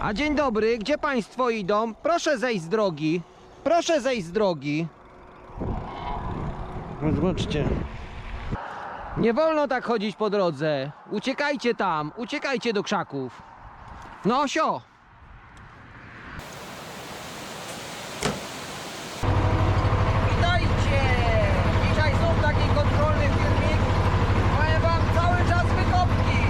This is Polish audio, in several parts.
A dzień dobry, gdzie państwo idą? Proszę zejść z drogi. Proszę zejść z drogi. No Zobaczcie. Nie wolno tak chodzić po drodze. Uciekajcie tam, uciekajcie do krzaków. No sio. Witajcie! Dzisiaj znów taki kontrolny filmik. Powiem wam cały czas wykopki.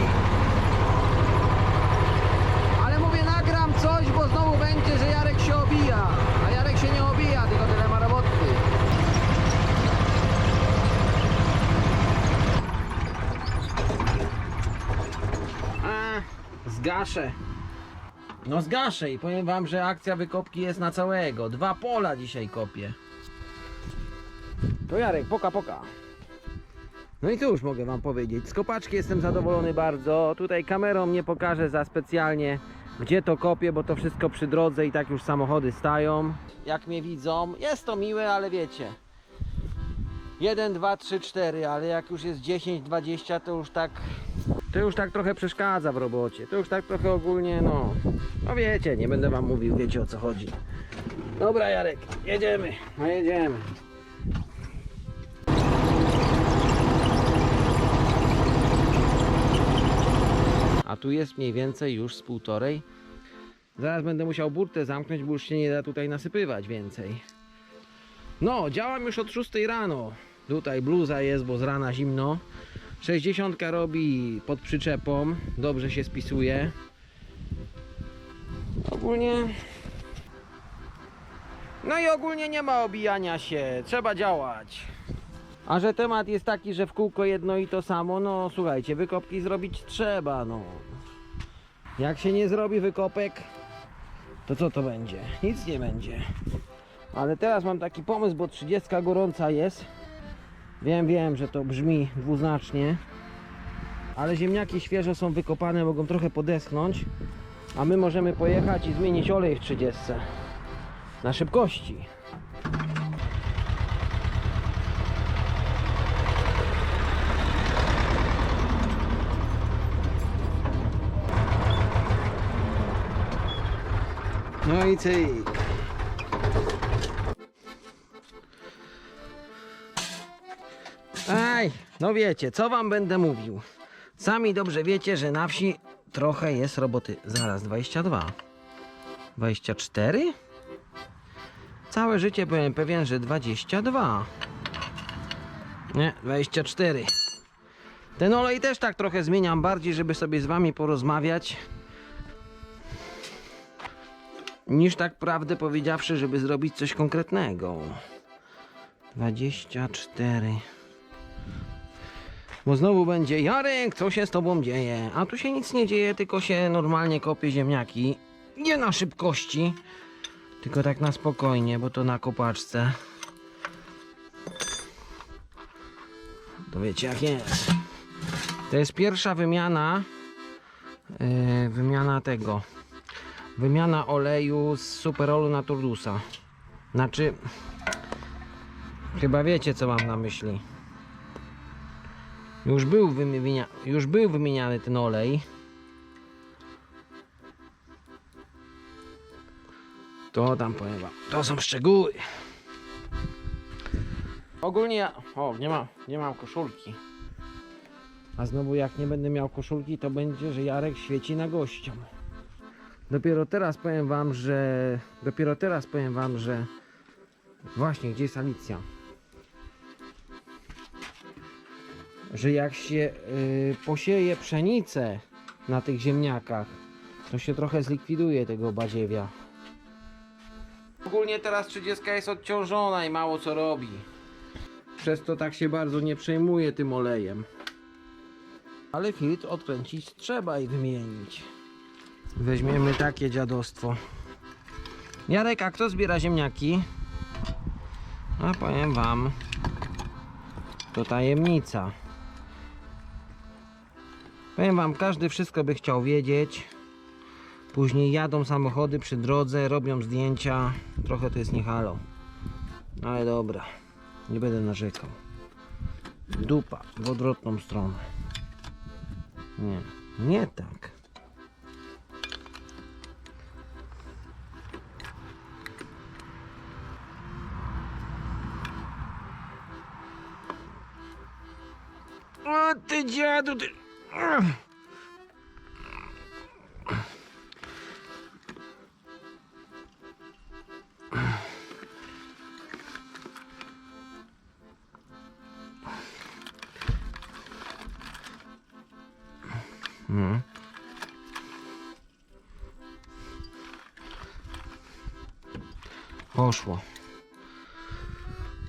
Ale mówię, nagram coś, bo znowu będzie, że Jarek się obija. A Jarek się nie obija, tylko tyle ma roboty. A, zgaszę. No zgaszę i powiem wam, że akcja wykopki jest na całego. Dwa pola dzisiaj kopię. To Jarek, poka, poka. No i cóż mogę wam powiedzieć, z kopaczki jestem zadowolony bardzo. Tutaj kamerą nie pokażę za specjalnie gdzie to kopię, bo to wszystko przy drodze i tak już samochody stają. Jak mnie widzą, jest to miłe, ale wiecie. 1, 2, 3, 4, ale jak już jest 10, 20 to już tak to już tak trochę przeszkadza w robocie. To już tak trochę ogólnie, no. No wiecie, nie będę wam mówił, wiecie o co chodzi. Dobra Jarek, jedziemy, no jedziemy. A tu jest mniej więcej już z półtorej. Zaraz będę musiał burtę zamknąć, bo już się nie da tutaj nasypywać więcej. No, działam już od 6 rano. Tutaj bluza jest, bo z rana zimno. 60 robi pod przyczepą. Dobrze się spisuje. Ogólnie. No i ogólnie nie ma obijania się. Trzeba działać. A że temat jest taki, że w kółko jedno i to samo, no słuchajcie, wykopki zrobić trzeba, no. Jak się nie zrobi wykopek, to co to będzie? Nic nie będzie. Ale teraz mam taki pomysł, bo 30 gorąca jest. Wiem, wiem, że to brzmi dwuznacznie. Ale ziemniaki świeżo są wykopane, mogą trochę podeschnąć. A my możemy pojechać i zmienić olej w 30. Na szybkości. No i cyk. No wiecie, co wam będę mówił. Sami dobrze wiecie, że na wsi trochę jest roboty. Zaraz, 22. 24? Całe życie byłem pewien, że 22. Nie, 24. Ten olej też tak trochę zmieniam bardziej, żeby sobie z wami porozmawiać. Niż tak prawdę powiedziawszy, żeby zrobić coś konkretnego. 24. Bo znowu będzie Jarek, co się z tobą dzieje? A tu się nic nie dzieje, tylko się normalnie kopie ziemniaki. Nie na szybkości, tylko tak na spokojnie, bo to na kopaczce. To wiecie jak jest. To jest pierwsza wymiana. Yy, wymiana tego. Wymiana oleju z Superolu na Turdusa. Znaczy, chyba wiecie co mam na myśli. Już był, wymienia, już był wymieniany ten olej. To tam powiem wam. To są szczegóły. Ogólnie ja... O, nie mam, nie mam koszulki. A znowu jak nie będę miał koszulki, to będzie, że Jarek świeci na gościom. Dopiero teraz powiem wam, że... Dopiero teraz powiem wam, że... Właśnie, gdzie jest Alicja? Że jak się y, posieje pszenicę na tych ziemniakach, to się trochę zlikwiduje tego badziewia. Ogólnie teraz 30 jest odciążona i mało co robi. Przez to tak się bardzo nie przejmuje tym olejem. Ale filtr odkręcić trzeba i wymienić. Weźmiemy takie dziadostwo. Jarek, a kto zbiera ziemniaki? A powiem wam, to tajemnica. Powiem Wam, każdy wszystko by chciał wiedzieć. Później jadą samochody przy drodze, robią zdjęcia. Trochę to jest niehalo. Ale dobra, nie będę narzekał. Dupa w odwrotną stronę. Nie, nie tak. O ty dziadu, ty... Poszło.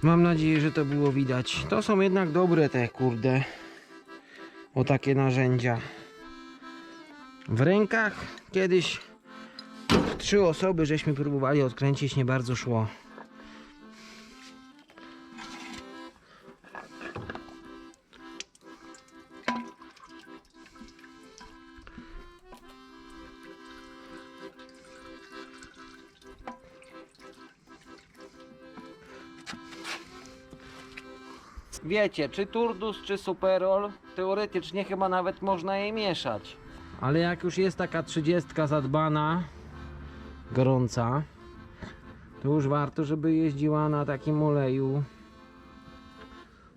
Mam nadzieję, że to było widać. To są jednak dobre te kurde. O takie narzędzia. W rękach kiedyś trzy osoby żeśmy próbowali odkręcić, nie bardzo szło. Wiecie, czy Turdus, czy Superol, teoretycznie chyba nawet można je mieszać. Ale jak już jest taka trzydziestka zadbana, gorąca, to już warto, żeby jeździła na takim oleju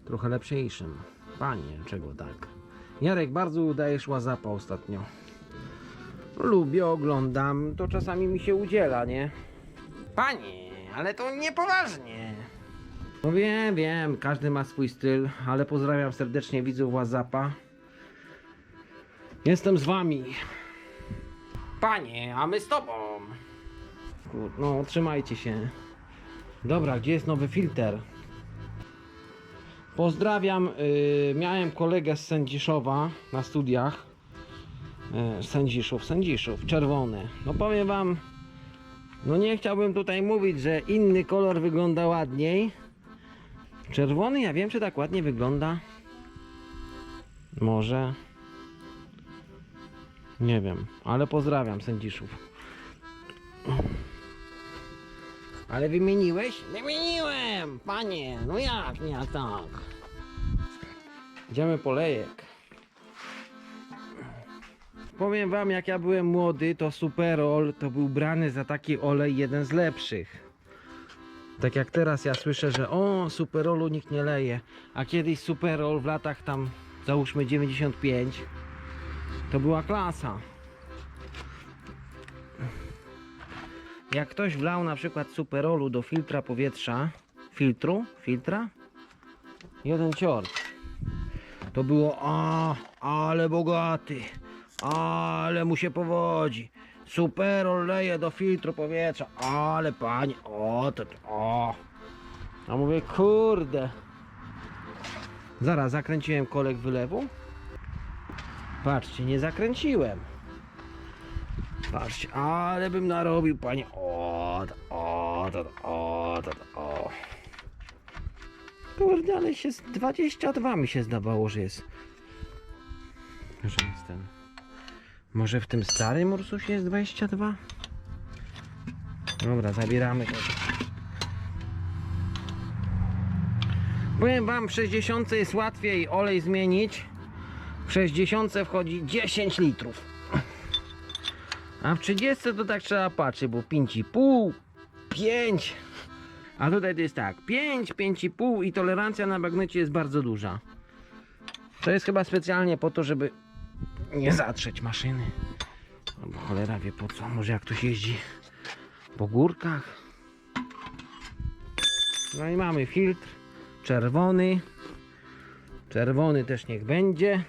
trochę lepszejszym. Panie, czego tak? Jarek, bardzo udajesz łazapa ostatnio. Lubię, oglądam, to czasami mi się udziela, nie? Panie, ale to niepoważnie. No wiem, wiem, każdy ma swój styl, ale pozdrawiam serdecznie widzów WhatsAppa. Jestem z wami. Panie, a my z tobą. Kur- No, trzymajcie się. Dobra, gdzie jest nowy filtr? Pozdrawiam, yy, miałem kolegę z Sędziszowa na studiach. Yy, Sędziszów, Sędziszów, czerwony. No powiem wam, no nie chciałbym tutaj mówić, że inny kolor wygląda ładniej. Czerwony, ja wiem, czy tak ładnie wygląda. Może. Nie wiem, ale pozdrawiam sędziszów. Ale wymieniłeś? Wymieniłem! Panie, no jak nie tak? Idziemy po lejek. Powiem wam, jak ja byłem młody, to Superol to był brany za taki olej jeden z lepszych. Tak jak teraz ja słyszę, że o, Superolu nikt nie leje, a kiedyś Superol w latach tam, załóżmy 95, to była klasa. Jak ktoś wlał na przykład Superolu do filtra powietrza, filtru, filtra, jeden ciort, to było a, ale bogaty, ale mu się powodzi. Superol leje do filtru powietrza, ale panie, o to, o. A mówię, kurde. Zaraz, zakręciłem kolek wylewu. Patrzcie, nie zakręciłem. Patrzcie, ale bym narobił, panie. O, to, o, to, o, o. Kurde, ale się z 22 mi się zdawało, że jest. Że jest ten. Może w tym starym Ursusie jest 22? Dobra, zabieramy to. Powiem wam, w 60 jest łatwiej olej zmienić. W 60 wchodzi 10 litrów. A w 30 to tak trzeba patrzeć, bo 5,5, 5. A tutaj to jest tak, 5, 5,5 i tolerancja na bagnecie jest bardzo duża. To jest chyba specjalnie po to, żeby nie zatrzeć maszyny. Albo cholera wie po co, może jak ktoś jeździ po górkach. No i mamy filtr czerwony. Czerwony też niech będzie.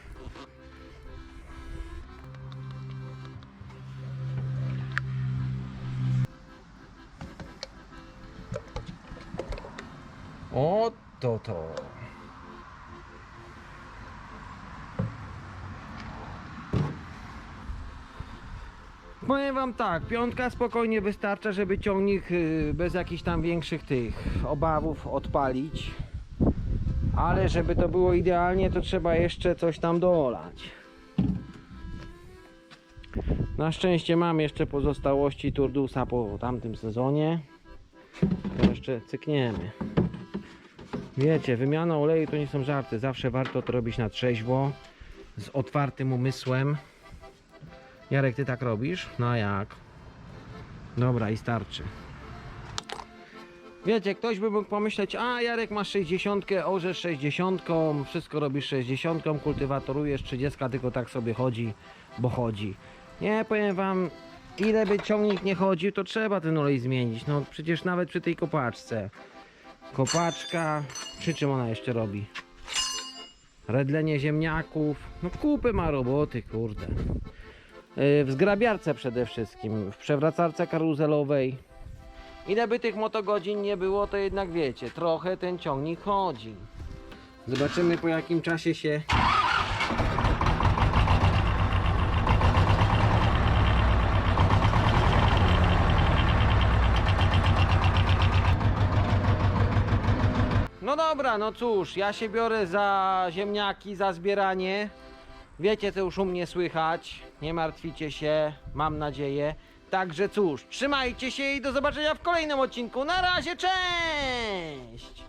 O to to. Powiem wam tak, piątka spokojnie wystarcza, żeby ciągnik y, bez jakichś tam większych tych obawów odpalić. Ale żeby to było idealnie, to trzeba jeszcze coś tam doolać. Na szczęście mam jeszcze pozostałości Turdusa po tamtym sezonie. To jeszcze cykniemy. Wiecie, wymiana oleju to nie są żarty. Zawsze warto to robić na trzeźwo, z otwartym umysłem. Jarek, ty tak robisz? No jak? Dobra, i starczy. Wiecie, ktoś by mógł pomyśleć, a Jarek masz 60, orzesz 60, wszystko robisz 60, kultywatorujesz 30, tylko tak sobie chodzi, bo chodzi. Nie, powiem wam, ile by ciągnik nie chodził, to trzeba ten olej zmienić. No przecież nawet przy tej kopaczce. Kopaczka, przy czym ona jeszcze robi? Redlenie ziemniaków, no kupy ma roboty, kurde. Yy, W zgrabiarce przede wszystkim, w przewracarce karuzelowej. Ile by tych motogodzin nie było, to jednak wiecie, trochę ten ciągnik chodzi. Zobaczymy po jakim czasie się No dobra, no cóż, ja się biorę za ziemniaki, za zbieranie. Wiecie, co już u mnie słychać. Nie martwicie się, mam nadzieję. Także cóż, trzymajcie się i do zobaczenia w kolejnym odcinku. Na razie, cześć!